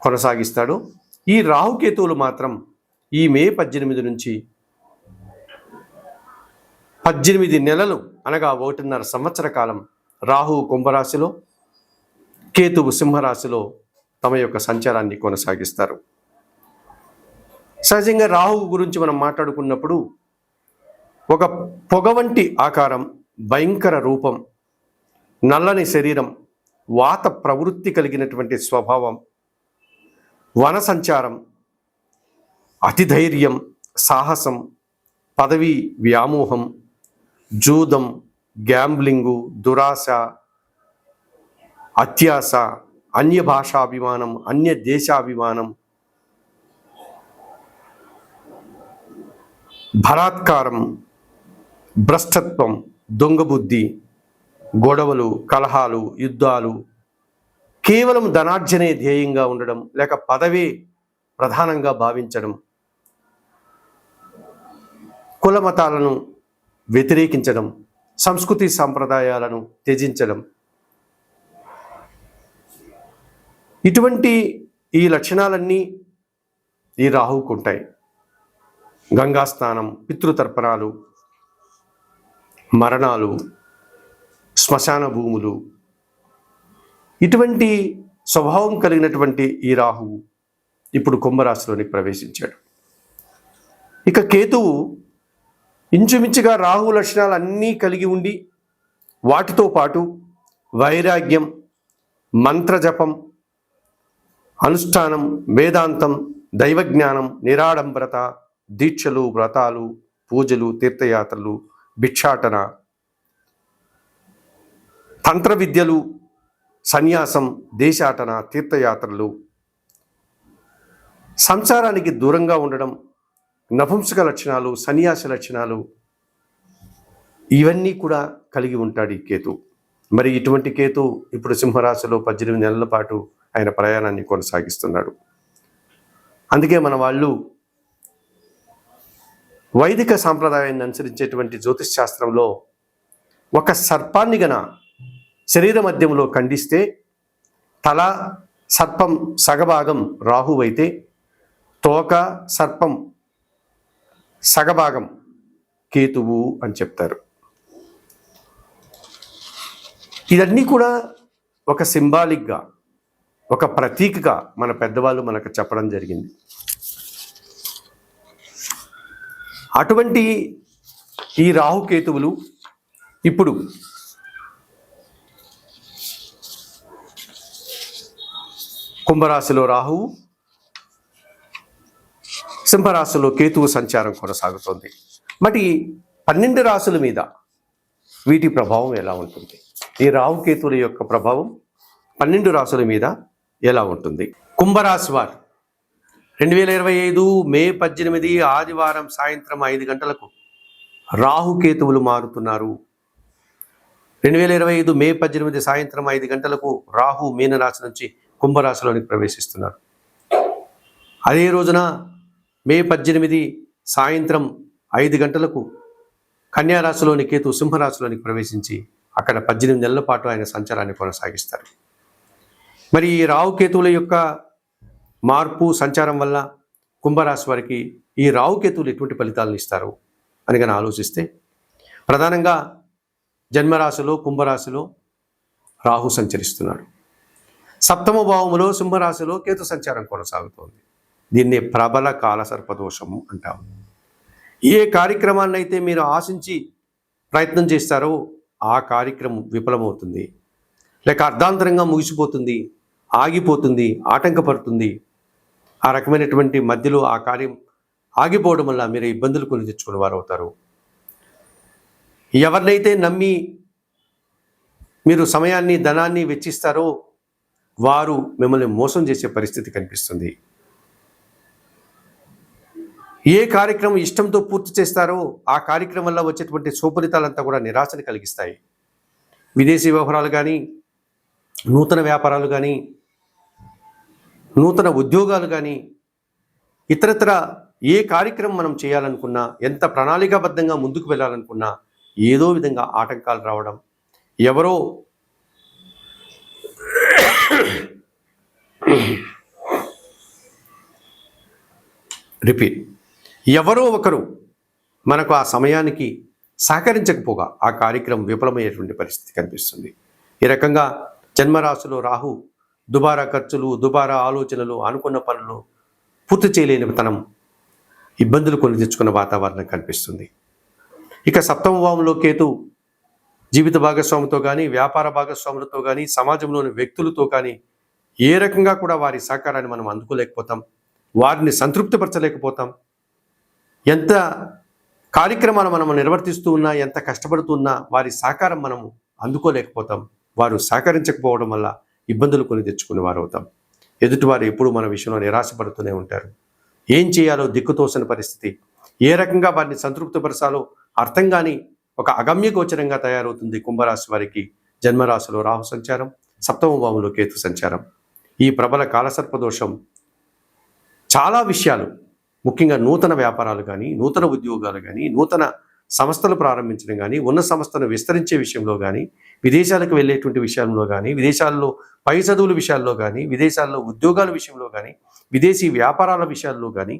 కొనసాగిస్తాడు. ఈ రాహుకేతువులు మాత్రం ఈ మే పద్దెనిమిది నుంచి పద్దెనిమిది నెలలు అనగా ఒకటిన్నర సంవత్సర కాలం రాహువు కుంభరాశిలో కేతువు సింహరాశిలో తమ యొక్క సంచారాన్ని కొనసాగిస్తారు. సహజంగా రాహువు గురించి మనం మాట్లాడుకున్నప్పుడు ఒక పొగ వంటి ఆకారం భయంకర రూపం నల్లని శరీరం వాత ప్రవృత్తి కలిగినటువంటి స్వభావం వన సంచారం అతిధైర్యం సాహసం పదవి వ్యామోహం జూదం గ్యాంబ్లింగు దురాశ అత్యాస అన్య భాషాభిమానం అన్య దేశాభిమానం బలాత్కారం భ్రష్టత్వం దొంగబుద్ధి గొడవలు కలహాలు యుద్ధాలు కేవలం ధనార్జనే ధ్యేయంగా ఉండడం లేక పదవే ప్రధానంగా భావించడం కుల మతాలను వ్యతిరేకించడం సంస్కృతి సాంప్రదాయాలను త్యజించడం. ఇటువంటి ఈ లక్షణాలన్నీ ఈ రాహువుకు ఉంటాయి గంగా స్నానం పితృతర్పణాలు మరణాలు శ్మశాన భూములు ఇటువంటి స్వభావం కలిగినటువంటి ఈ రాహువు ఇప్పుడు కుంభరాశిలోనికి ప్రవేశించాడు. ఇక కేతువు ఇంచుమించుగా రాహు లక్షణాలు అన్నీ కలిగి ఉండి వాటితో పాటు వైరాగ్యం మంత్రజపం అనుష్ఠానం వేదాంతం దైవజ్ఞానం నిరాడంబరత దీక్షలు వ్రతాలు పూజలు తీర్థయాత్రలు భిక్షాటన తంత్ర విద్యలు సన్యాసం దేశాటన తీర్థయాత్రలు. సంసారానికి దూరంగా ఉండడం నపుంసక లక్షణాలు సన్యాస లక్షణాలు ఇవన్నీ కూడా కలిగి ఉంటాడు ఈ కేతు. మరి ఇటువంటి కేతు ఇప్పుడు సింహరాశిలో పద్దెనిమిది నెలల పాటు ఆయన ప్రయాణాన్ని కొనసాగిస్తున్నాడు. అందుకే మన వాళ్ళు వైదిక సాంప్రదాయాన్ని అనుసరించేటువంటి జ్యోతిష్ శాస్త్రంలో ఒక సర్పాన్ని గన శరీర మధ్యంలో ఖండిస్తే తల సర్పం సగభాగం రాహువైతే అయితే తోక సర్పం సగభాగం కేతువు అని చెప్తారు. ఇదన్నీ కూడా ఒక సింబాలిక్గా ఒక ప్రతీకగా మన పెద్దవాళ్ళు మనకు చెప్పడం జరిగింది. అటువంటి ఈ రాహుకేతువులు ఇప్పుడు కుంభరాశిలో రాహువు సింహరాశిలో కేతువు సంచారం కొనసాగుతోంది. మరి పన్నెండు రాశుల మీద వీటి ప్రభావం ఎలా ఉంటుంది? ఈ రాహుకేతువుల యొక్క ప్రభావం పన్నెండు రాశుల మీద ఎలా ఉంటుంది? కుంభరాశి వారు రెండు వేల ఇరవై ఐదు మే పద్దెనిమిది ఆదివారం సాయంత్రం ఐదు గంటలకు రాహుకేతువులు మారుతున్నారు. రెండు వేల ఇరవై ఐదు మే పద్దెనిమిది సాయంత్రం ఐదు గంటలకు రాహు మీనరాశి నుంచి కుంభరాశిలోనికి ప్రవేశిస్తున్నారు. అదే రోజున మే పద్దెనిమిది సాయంత్రం ఐదు గంటలకు కన్యారాశిలోని కేతు సింహరాశిలోనికి ప్రవేశించి అక్కడ పద్దెనిమిది నెలల పాటు ఆయన సంచారాన్ని కొనసాగిస్తారు. మరి ఈ రావుకేతువుల యొక్క మార్పు సంచారం వల్ల కుంభరాశి వారికి ఈ రావుకేతువులు ఎటువంటి ఫలితాలను ఇస్తారు అని కానీ ఆలోచిస్తే ప్రధానంగా జన్మరాశిలో కుంభరాశిలో రాహు సంచరిస్తున్నాడు. సప్తమ భావములో సింహరాశిలో కేతు సంచారం కొనసాగుతోంది. దీన్ని ప్రబల కాల సర్పదోషము అంటాము. ఏ కార్యక్రమాన్ని అయితే మీరు ఆశించి ప్రయత్నం చేస్తారో ఆ కార్యక్రమం విఫలమవుతుంది. లేక అర్ధాంతరంగా ముగిసిపోతుంది ఆగిపోతుంది ఆటంకపడుతుంది. ఆ రకమైనటువంటి మధ్యలో ఆ కార్యం ఆగిపోవడం వల్ల మీరు ఇబ్బందులు కొని తెచ్చుకునే వారు అవుతారు ఎవరినైతే నమ్మి మీరు సమయాన్ని ధనాన్ని వెచ్చిస్తారో వారు మిమ్మల్ని మోసం చేసే పరిస్థితి కనిపిస్తుంది. ఏ కార్యక్రమం ఇష్టంతో పూర్తి చేస్తారో ఆ కార్యక్రమం వల్ల వచ్చేటువంటి సుఫలితాలంతా కూడా నిరాశని కలిగిస్తాయి. విదేశీ వ్యవహారాలు కానీ నూతన వ్యాపారాలు కానీ నూతన ఉద్యోగాలు కానీ ఇతరత్ర ఏ కార్యక్రమం మనం చేయాలనుకున్నా ఎంత ప్రణాళికాబద్ధంగా ముందుకు వెళ్ళాలనుకున్నా ఏదో విధంగా ఆటంకాలు రావడం ఎవరో రిపీట్. ఎవరో ఒకరు మనకు ఆ సమయానికి సహకరించకపోగా ఆ కార్యక్రమం విఫలమయ్యేటువంటి పరిస్థితి కనిపిస్తుంది. ఈ రకంగా జన్మరాశిలో రాహు దుబారా ఖర్చులు దుబారా ఆలోచనలు అనుకున్న పనులు పూర్తి చేయలేని తనం ఇబ్బందులు కొని తెచ్చుకున్న వాతావరణం కనిపిస్తుంది. ఇక సప్తమ భావంలో కేతు జీవిత భాగస్వామితో కానీ వ్యాపార భాగస్వాములతో కానీ సమాజంలోని వ్యక్తులతో కానీ ఏ రకంగా కూడా వారి సహకారాన్ని మనం అందుకోలేకపోతాం. వారిని సంతృప్తిపరచలేకపోతాం. ఎంత కార్యక్రమాలు మనం నిర్వర్తిస్తూ ఉన్నా ఎంత కష్టపడుతున్నా వారి సహకారం మనం అందుకోలేకపోతాం. వారు సహకరించకపోవడం వల్ల ఇబ్బందులు కొని తెచ్చుకునే వారు అవుతాం ఎదుటివారు ఎప్పుడు మన విషయంలో నిరాశపడుతూనే ఉంటారు. ఏం చేయాలో దిక్కుతోసిన పరిస్థితి. ఏ రకంగా వారిని సంతృప్తిపరచాలో అర్థం కాని ఒక అగమ్య గోచరంగా తయారవుతుంది కుంభరాశి వారికి జన్మరాశిలో రాహు సంచారం సప్తమ భావంలో కేతు సంచారం. ఈ ప్రబల కాలసర్పదోషం చాలా విషయాలు. ముఖ్యంగా నూతన వ్యాపారాలు కానీ నూతన ఉద్యోగాలు కానీ నూతన సంస్థలు ప్రారంభించడం కానీ ఉన్న సంస్థను విస్తరించే విషయంలో కానీ విదేశాలకు వెళ్ళేటువంటి విషయంలో కానీ విదేశాల్లో పై చదువుల విషయాల్లో కానీ విదేశాల్లో ఉద్యోగాల విషయంలో కానీ విదేశీ వ్యాపారాల విషయాల్లో కానీ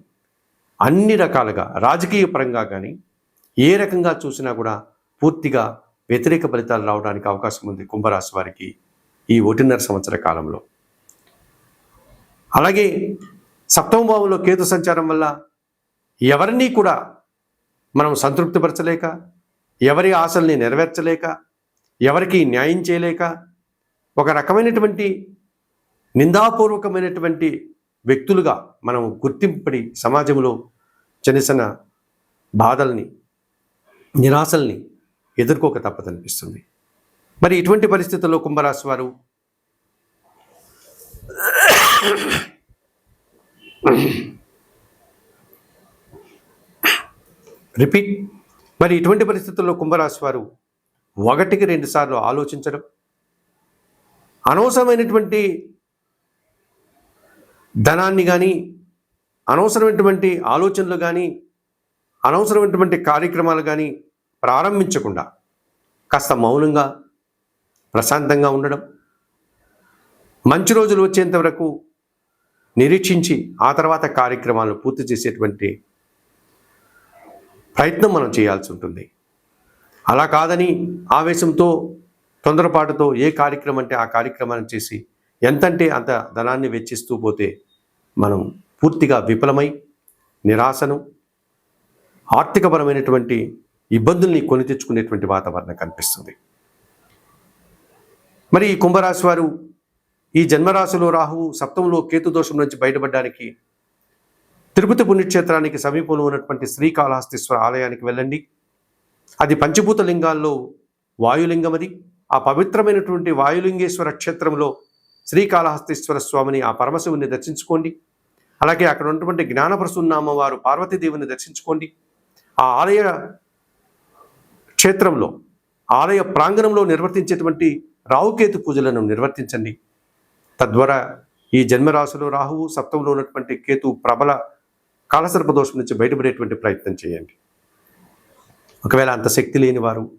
అన్ని రకాలుగా రాజకీయ పరంగా కానీ ఏ రకంగా చూసినా కూడా పూర్తిగా వ్యతిరేక ఫలితాలు రావడానికి అవకాశం ఉంది కుంభరాశి వారికి ఈ ఒకటిన్నర సంవత్సర కాలంలో. అలాగే సప్తమ భావంలో కేతు సంచారం వల్ల ఎవరినీ కూడా మనం సంతృప్తిపరచలేక ఎవరి ఆశల్ని నెరవేర్చలేక ఎవరికి న్యాయం చేయలేక ఒక రకమైనటువంటి నిందాపూర్వకమైనటువంటి వ్యక్తులుగా మనం గుర్తింపడి సమాజంలో చిన్న చిన్న బాధల్ని నిరాశల్ని ఎదుర్కోక తప్పదనిపిస్తుంది. మరి ఇటువంటి పరిస్థితుల్లో కుంభరాశి వారు? రిపీట్. మరి ఇటువంటి పరిస్థితుల్లో కుంభరాశి వారు ఒకటికి రెండుసార్లు ఆలోచించడం అనవసరమైనటువంటి ధనాన్ని కానీ అనవసరమైనటువంటి ఆలోచనలు కానీ అనవసరమైనటువంటి కార్యక్రమాలు కానీ ప్రారంభించకుండా కాస్త మౌనంగా ప్రశాంతంగా ఉండడం మంచి రోజులు వచ్చేంత వరకు నిరీక్షించి ఆ తర్వాత కార్యక్రమాలను పూర్తి చేసేటువంటి ప్రయత్నం మనం చేయాల్సి ఉంటుంది. అలా కాదని ఆవేశంతో తొందరపాటుతో ఏ కార్యక్రమం అంటే ఆ కార్యక్రమాన్ని చేసి ఎంతంటే అంత ధనాన్ని వెచ్చిస్తూ పోతే మనం పూర్తిగా విఫలమై నిరాశను ఆర్థికపరమైనటువంటి ఇబ్బందుల్ని కొని తెచ్చుకునేటువంటి వాతావరణం కనిపిస్తుంది. మరి ఈ కుంభరాశి వారు ఈ జన్మరాశిలో రాహువు సప్తంలో కేతు దోషం నుంచి బయటపడడానికి తిరుపతి పుణ్యక్షేత్రానికి సమీపంలో ఉన్నటువంటి శ్రీకాళహస్తీశ్వర ఆలయానికి వెళ్ళండి. అది పంచభూత లింగాల్లో వాయులింగం అది. ఆ పవిత్రమైనటువంటి వాయులింగేశ్వర క్షేత్రంలో శ్రీకాళహస్తీశ్వర స్వామిని ఆ పరమశివుని దర్శించుకోండి. అలాగే అక్కడ ఉన్నటువంటి జ్ఞానప్రసున్నామ వారు పార్వతీదేవిని దర్శించుకోండి. ఆ ఆలయ క్షేత్రంలో ఆలయ ప్రాంగణంలో నిర్వర్తించేటువంటి రావుకేతు పూజలను నిర్వర్తించండి. తద్వారా ఈ జన్మరాశిలో రాహువు సప్తంలో ఉన్నటువంటి కేతు ప్రబల కాలసర్ప దోషం నుంచి బయటపడేటువంటి ప్రయత్నం చేయండి. ఒకవేళ అంత శక్తి లేని వారు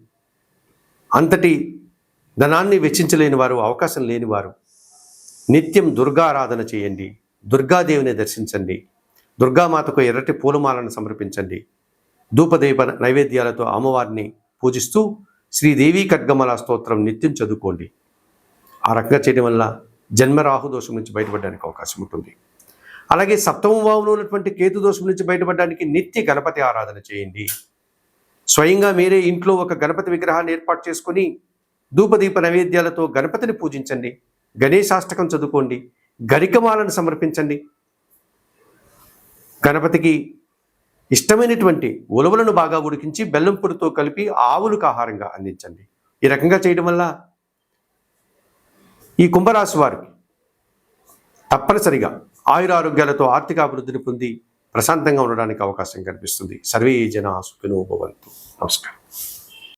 అంతటి ధనాన్ని వెచ్చించలేని వారు అవకాశం లేని వారు నిత్యం దుర్గారాధన చేయండి. దుర్గాదేవిని దర్శించండి. దుర్గామాతకు ఎర్రటి పూలమాలను సమర్పించండి. ధూపదీప నైవేద్యాలతో అమ్మవారిని పూజిస్తూ శ్రీదేవి ఖడ్గమల స్తోత్రం నిత్యం చదువుకోండి. ఆ రకంగా చేయడం వల్ల జన్మరాహు దోషం నుంచి బయటపడడానికి అవకాశం ఉంటుంది. అలాగే సప్తమ భావంలో ఉన్నటువంటి కేతు దోషం నుంచి బయటపడడానికి నిత్య గణపతి ఆరాధన చేయండి. స్వయంగా మీరే ఇంట్లో ఒక గణపతి విగ్రహాన్ని ఏర్పాటు చేసుకొని ధూపదీప నైవేద్యాలతో గణపతిని పూజించండి. గణేశాష్టకం చదువుకోండి. గరికమాలను సమర్పించండి. గణపతికి ఇష్టమైనటువంటి ఉలవలను బాగా ఉడికించి బెల్లం పొడితో కలిపి ఆవులకు ఆహారంగా అందించండి. ఈ రకంగా చేయడం వల్ల ఈ కుంభరాశి వారికి తప్పనిసరిగా ఆయురారోగ్యాలతో ఆర్థిక అభివృద్ధిని పొంది ప్రశాంతంగా ఉండడానికి అవకాశం కనిపిస్తుంది సర్వే జన సుఖినో భవంతు. నమస్కారం.